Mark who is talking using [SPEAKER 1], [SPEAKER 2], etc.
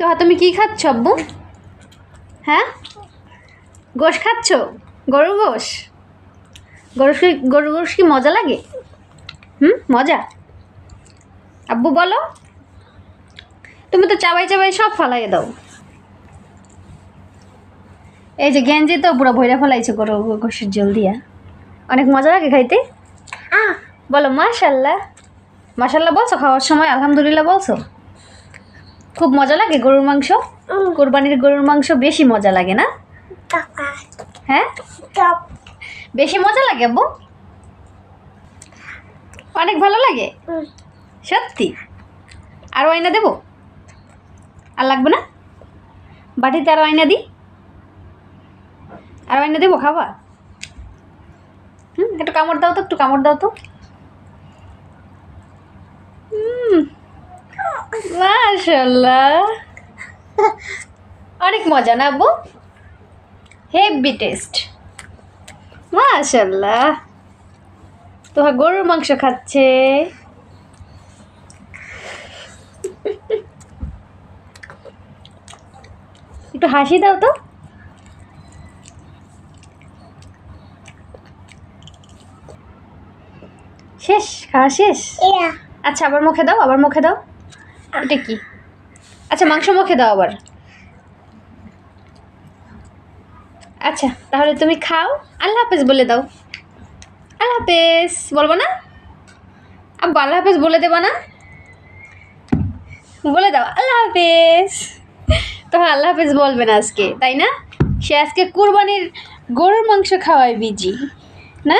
[SPEAKER 1] তো তুমি কি খাচ্ছ আব্বু? হ্যাঁ? গোশ খাচ্ছ? গরুর গোশ? গরুর গরু গরুর গোশ কি মজা লাগে? হুম মজা? আব্বু বলো। তুমি তো চাবাই চাবাই সব ফালাই দাও। এই যে গেঞ্জি তো পুরো ভৈরা ফেলাইছে গরু গোশের জল দিয়া। অনেক মজা লাগে খাইতে? বলো মাশাল্লাহ। মাশাল্লাহ বলছো খাওয়ার সময় আলহামদুলিল্লাহ বলছো? খুব মজা লাগে গরুর মাংস? কোরবানির গরুর মাংস বেশি মজা লাগে না? হ্যাঁ? বেশি মজা লাগে আব্বু? অনেক ভালো লাগে? সত্যি? আরও আয়না দেবো? আর লাগবে না? বাটিতে আরও আয়না দিই? আরও আয়না দেবো খাবা হুম একটু কামড় দাও তো একটু কামড় দাও তো। হুম মাশাল্লাহ অনেক মজা না আব্বু? হেভি টেস্ট মাশাল্লাহ তোমার গরুর মাংস খাচ্ছে। একটু হাসি দাও তো। শেষ খাওয়া শেষ? আচ্ছা আবার মুখে দাও আবার মুখে দাও। এটা কি? আচ্ছা মাংস মুখে দাও আবার। আচ্ছা তাহলে তুমি খাও। আল্লাহ হাফেজ বলে দাও। আল্লাহ হাফেজ, বলব না? আব্বা, আল্লাহ হাফেজ বলে দেবা না? বলে দাও, আল্লাহ হাফেজ। তো হ্যাঁ, আল্লাহ হাফেজ বলবে না আজকে, তাই না? সে আজকে কুরবানির গরুর মাংস খাওয়ায় বিজি, না?